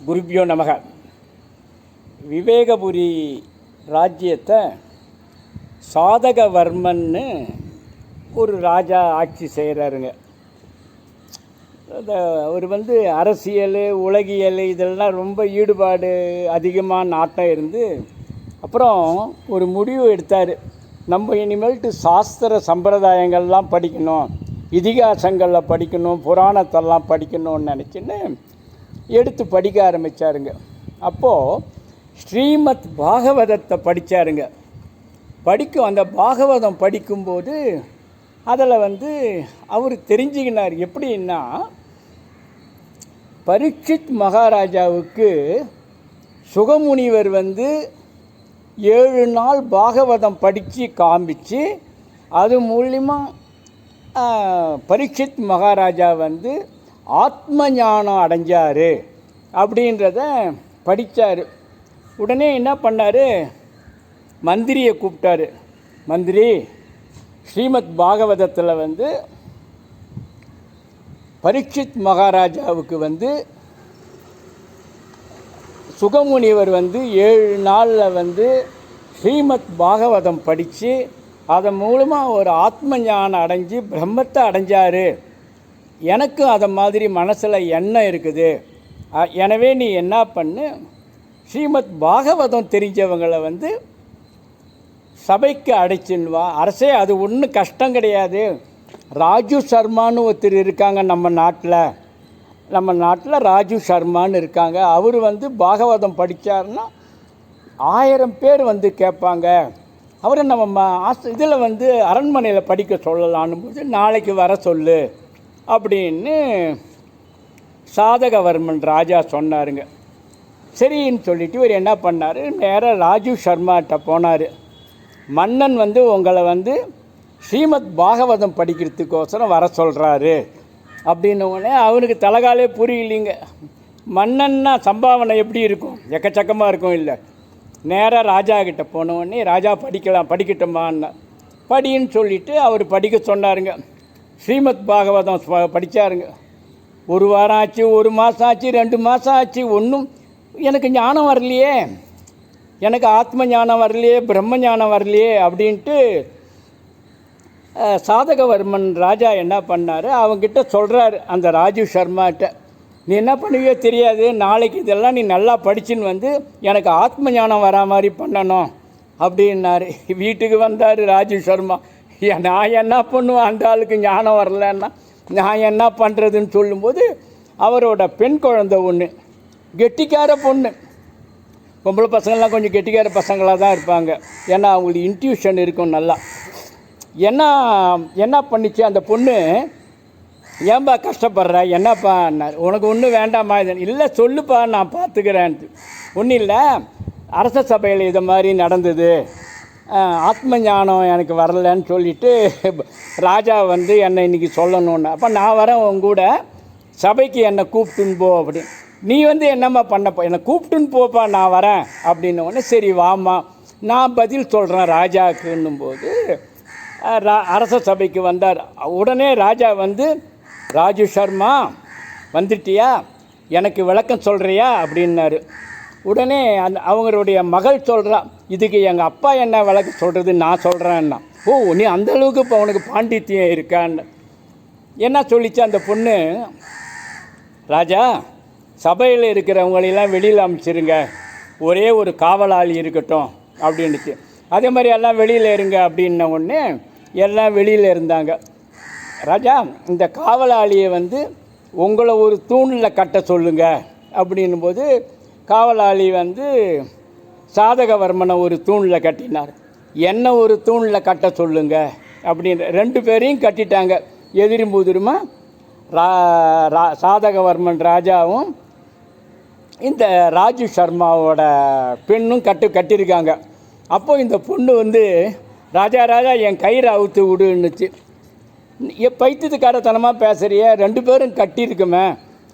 குருபியோ நமக. விவேகபுரி ராஜ்யத்தை சாதகவர்மன்னு ஒரு ராஜா ஆட்சி செய்கிறாருங்க அவர் வந்து அரசியல் உலகியல் இதெல்லாம் ரொம்ப ஈடுபாடு அதிகமாக நாட்டம் இருந்து அப்புறம் ஒரு முடிவு எடுத்தார். நம்ம இனிமேல்ட்டு சாஸ்திர சம்பிரதாயங்கள்லாம் படிக்கணும் இதிகாசங்களில் படிக்கணும் புராணத்தெல்லாம் படிக்கணும்னு நினச்சின்னு எடுத்து படிக்க ஆரம்பித்தாருங்க அப்போது ஸ்ரீமத் பாகவதத்தை படித்தாருங்க படிக்கும் அந்த பாகவதம் படிக்கும்போது அதில் வந்து அவர் தெரிஞ்சுக்கினார். எப்படின்னா பரீட்சித் மகாராஜாவுக்கு சுகமுனிவர் வந்து ஏழு நாள் பாகவதம் படித்து காமிச்சு அது மூலிமா பரீட்சித் மகாராஜா வந்து ஆத்ம ஞானம் அடைஞ்சார் அப்படின்றத படித்தார் உடனே என்ன பண்ணார்? மந்திரியை கூப்பிட்டாரு. மந்திரி ஸ்ரீமத் பாகவதத்தில் வந்து பரீட்சித் மகாராஜாவுக்கு வந்து சுகமுனிவர் வந்து ஏழு நாளில் வந்து ஸ்ரீமத் பாகவதம் படித்து அதன் மூலமாக ஒரு ஆத்ம ஞானம் அடைஞ்சு பிரம்மத்தை அடைஞ்சார். எனக்கும் அதை மாதிரி மனசில் எண்ணம் இருக்குது. எனவே நீ என்ன பண்ணு? ஸ்ரீமத் பாகவதம் தெரிஞ்சவங்களை வந்து சபைக்கு அடைச்சின்னு வா. அரசே அது ஒன்றும் கஷ்டம் கிடையாது. ராஜு சர்மான்னு ஒருத்தர் இருக்காங்க நம்ம நாட்டில். நம்ம நாட்டில் ராஜு சர்மான்னு இருக்காங்க. அவர் வந்து பாகவதம் படித்தார்னா ஆயிரம் பேர் வந்து கேட்பாங்க. அவரை நம்ம ஆஸ் இதில் வந்து அரண்மனையில் படிக்க சொல்லலான்னு போது நாளைக்கு வர சொல்லு. அப்படின்னு சாதகவர்மன் ராஜா சொன்னாருங்க. சரின்னு சொல்லிட்டு இவர் என்ன பண்ணார்? நேராக ராஜீவ் சர்மாட்ட போனார். மன்னன் வந்து உங்களை வந்து ஸ்ரீமத் பாகவதம் படிக்கிறதுக்கோசரம் வர சொல்கிறாரு அப்படின்ன உடனே அவனுக்கு தலகாலே புரியலைங்க. மன்னன்னா சம்பாவனை எப்படி இருக்கும்? எக்கச்சக்கமாக இருக்கும் இல்லை. நேராக ராஜா கிட்டே போன ராஜா படிக்கலாம் படிக்கட்டுமான்னா படின்னு சொல்லிவிட்டு அவர் படிக்க சொன்னாருங்க. ஸ்ரீமத் பாகவதம் படித்தாருங்க படிச்சாருங்க. ஒரு வாரம் ஆச்சு ஒரு மாதம் ஆச்சு ரெண்டு மாதம் ஆச்சு ஒன்றும் எனக்கு ஞானம் வரலையே. எனக்கு ஆத்ம ஞானம் வரலையே பிரம்ம ஞானம் வரலையே அப்படின்ட்டு சாதகவர்மன் ராஜா என்ன பண்ணார்? அவங்கிட்ட சொல்கிறாரு அந்த ராஜீவ் சர்மாட்ட. நீ என்ன பண்ணுவியோ தெரியாது நாளைக்கு இதெல்லாம் நீ நல்லா படிச்சுன்னு வந்து எனக்கு ஆத்ம ஞானம் வரா மாதிரி பண்ணணும். அப்படின்னாரு. வீட்டுக்கு வந்தார் ராஜீவ் சர்மா. நான் என்ன பண்ணுவேன்? அந்த ஆளுக்கு ஞானம் வரலன்னா நான் என்ன பண்ணுறதுன்னு சொல்லும்போது அவரோட பெண் குழந்தை ஒன்று கெட்டிக்கார பொண்ணு. பொம்பளை பசங்கள்லாம் கொஞ்சம் கெட்டிக்கார பசங்களாக தான் இருப்பாங்க. ஏன்னா அவங்களுக்கு இன்ட்யூஷன் இருக்கும் நல்லா. என்ன என்ன பண்ணிச்சு? அந்த பொண்ணு ஏன்பா கஷ்டப்படுற? என்னப்பா? உனக்கு ஒன்றும் வேண்டாமா இது இல்லை சொல்லுப்பா நான் பார்த்துக்கிறேன் ஒன்றும் இல்லை. அரச சபையில் இது மாதிரி நடந்தது. ஆத்ம ஞானம் எனக்கு வரலன்னு சொல்லிட்டு ராஜா வந்து என்னை இன்னைக்கு சொல்லணும்னு. அப்போ நான் வரேன் உங்கூட சபைக்கு என்னை கூப்பிட்டுன்னு போ அப்படின்னு நீ வந்து என்னம்மா பண்ணப்போ என்னை கூப்பிட்டுன்னு போப்பா நான் வரேன் அப்படின்ன உடனே சரி வாமா நான் பதில் சொல்கிறேன் ராஜாக்குன்னும் போது ரா- அரச சபைக்கு வந்தார். உடனே ராஜா வந்து ராஜு சர்மா வந்துட்டியா? எனக்கு விளக்கம் சொல்கிறியா அப்படின்னாரு. உடனே அந்த அவங்களுடைய மகள் சொல்கிறா இதுக்கு எங்கள் அப்பா என்ன வழக்கு சொல்கிறது நான் சொல்கிறேன்னா ஓ நீ அந்தளவுக்கு இப்போ உனக்கு பாண்டித்தியம் இருக்கான்னு. என்ன சொல்லிச்சு அந்த பொண்ணு? ராஜா சபையில் இருக்கிறவங்களெல்லாம் வெளியில் அமைச்சிருங்க. ஒரே ஒரு காவலாளி இருக்கட்டும் அப்படின்னுச்சு. அதே மாதிரி எல்லாம் வெளியில் இருங்க அப்படின்ன உடனே எல்லாம் வெளியில் இருந்தாங்க. ராஜா இந்த காவலாளியை வந்து உங்களை ஒரு தூணில் கட்ட சொல்லுங்கள் அப்படின்னும் போது காவலாளி வந்து சாதகவர்மனை ஒரு தூணில் கட்டினார். என்ன ஒரு தூணில் கட்ட சொல்லுங்க? அப்படின்னு ரெண்டு பேரையும் கட்டிட்டாங்க. எதிரும் புதிருமா ரா ரா சாதகவர்மன் ராஜாவும் இந்த ராஜு சர்மாவோட பெண்ணும் கட்டு கட்டியிருக்காங்க. அப்போது இந்த பொண்ணு வந்து ராஜா ராஜா என் கயிறு அவுத்து விடுன்னுச்சு. பைத்தியத்துக்காரத்தனமாக பேசுகிறிய ரெண்டு பேரும் கட்டியிருக்குமே.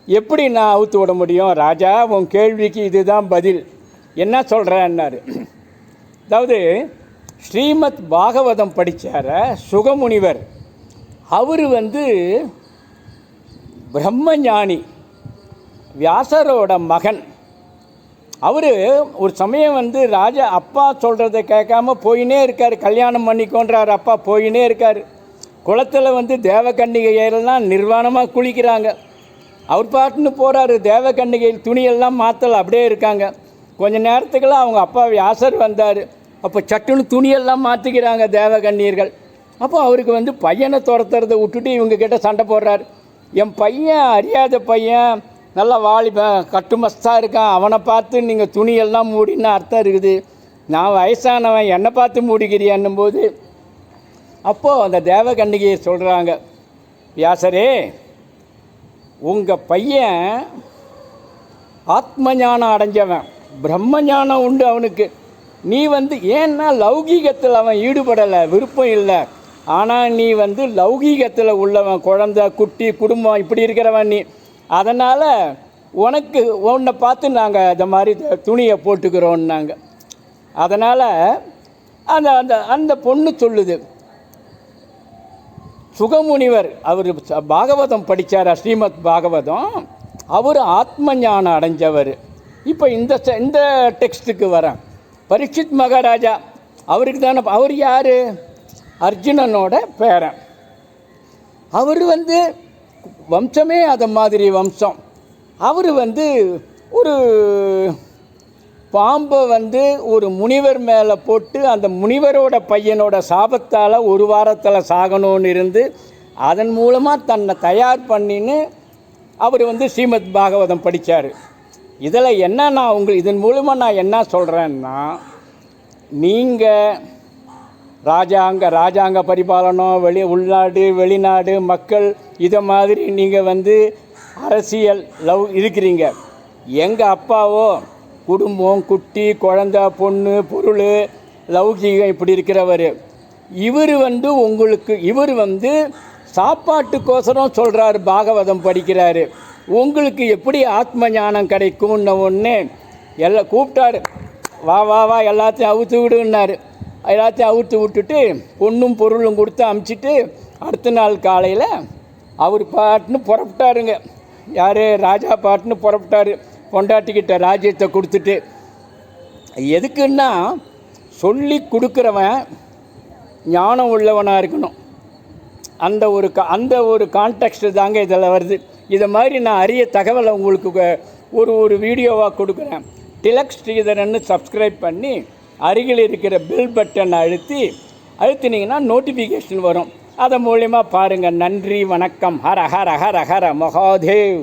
எப்படி நான் அவுத்து விட முடியும்? ராஜா உன் கேள்விக்கு இதுதான் பதில். என்ன சொல்கிறேன்னாரு அதாவது ஸ்ரீமத் பாகவதம் படித்தார சுகமுனிவர். அவர் வந்து பிரம்மஞானி வியாசரோட மகன். அவர் ஒரு சமயம் வந்து ராஜா அப்பா சொல்கிறத கேட்காம போயினே இருக்கார். கல்யாணம் பண்ணிக்கோன்றார் அப்பா போயினே இருக்கார். குளத்தில் வந்து தேவகன்னிகையெல்லாம் நிர்வாணமாக குளிக்கிறாங்க. அவர் பாட்டுன்னு போகிறாரு தேவகன்னிகை துணியெல்லாம் மாற்றல அப்படியே இருக்காங்க. கொஞ்சம் நேரத்துக்குலாம் அவங்க அப்பா வியாசர் வந்தார். அப்போ சட்டுன்னு துணியெல்லாம் மாற்றிக்கிறாங்க தேவகண்ணியர்கள் அப்போ அவருக்கு வந்து பையனை துரத்துறதை விட்டுட்டு இவங்க கிட்ட சண்டை போடுறாரு. என் பையன் அறியாத பையன் நல்லா வாலிபன் கட்டுமஸ்தாக இருக்கான். அவனை பார்த்து நீங்கள் துணியெல்லாம் மூடின்னு அர்த்தம் இருக்குது. நான் வயசானவன் என்னை பார்த்து மூடிக்கிறியான்னும் போது அப்போது அந்த தேவகண்ணிகையை சொல்கிறாங்க வியாசரே உங்கள் பையன் ஆத்ம ஞானம் அடைஞ்சவன் பிரம்ம ஞானம் உண்டு அவனுக்கு. நீ வந்து ஏன்னா லௌகீகத்தில் அவன் ஈடுபடலை விருப்பம் இல்லை. ஆனால் நீ வந்து லௌகீகத்தில் உள்ளவன் குழந்த குட்டி குடும்பம் இப்படி இருக்கிறவன் நீ. அதனால் உனக்கு உன்னை பார்த்து நாங்கள் இந்த மாதிரி துணியை போட்டுக்கிறோன்னாங்க அதனால் அந்த அந்த அந்த பொண்ணு சொல்லுது சுகமுனிவர் அவர் பாகவதம் படித்தார் ஸ்ரீமத் பாகவதம். அவர் ஆத்ம ஞானம் அடைஞ்சவர். இப்போ இந்த இந்த டெக்ஸ்ட்டுக்கு வரேன். பரீட்சித் மகாராஜா அவருக்கு தானே அவர் யார்? அர்ஜுனனோட பேரன். அவர் வந்து வம்சமே அதை மாதிரி வம்சம். அவர் வந்து ஒரு பாம்பை வந்து ஒரு முனிவர் மேலே போட்டு அந்த முனிவரோட பையனோட சாபத்தால் ஒரு வாரத்தில் சாகணும்னு இருந்து அதன் மூலமாக தன்னை தயார் பண்ணின்னு அவர் வந்து ஸ்ரீமத் பாகவதம் படித்தார் இதில் என்ன நான் உங்கள் இதன் மூலமாக நான் என்ன சொல்கிறேன்னா நீங்கள் ராஜாங்க ராஜாங்க பரிபாலனம் வெளி உள்நாடு வெளிநாடு மக்கள் இதை மாதிரி நீங்கள் வந்து அரசியல் லவ் இருக்கிறீங்க. எங்கள் அப்பாவோ குடும்பம் குட்டி குழந்த பொண்ணு பொருள் லௌகீகம் இப்படி இருக்கிறவர். இவர் வந்து உங்களுக்கு இவர் வந்து சாப்பாட்டுக்கோசரம் சொல்கிறாரு பாகவதம் படிக்கிறார். உங்களுக்கு எப்படி ஆத்ம ஞானம் கிடைக்கும்னு ஒன்று எல்லாம் கூப்பிட்டாரு. வா வா வா எல்லாத்தையும் அவுத்து விடுன்னாரு. எல்லாத்தையும் அவுத்து விட்டுட்டு பொண்ணும் பொருளும் கொடுத்து அமுச்சிட்டு அடுத்த நாள் காலையில் அவர் பாட்டுன்னு புறப்பட்டாருங்க. யார்? ராஜா பாட்டுன்னு புறப்பட்டார். பொண்டாட்டிக்கிட்ட ராஜ்யத்தை கொடுத்துட்டு எதுக்குன்னா சொல்லி கொடுக்குறவன் ஞானம் உள்ளவனாக இருக்கணும். அந்த ஒரு க அந்த ஒரு கான்டெக்ட் தாங்க இதில் வருது. இதை மாதிரி நான் அரிய தகவலை உங்களுக்கு ஒரு ஒரு வீடியோவாக கொடுக்குறேன். டிலக் ஸ்ரீதரன்னு சப்ஸ்கிரைப் பண்ணி அருகில் இருக்கிற பெல் பட்டனை அழுத்தி அழுத்தினீங்கன்னா நோட்டிஃபிகேஷன் வரும். அதன் மூலயமா பாருங்கள் நன்றி வணக்கம். ஹர ஹர ஹர ஹர மகாதேவ்.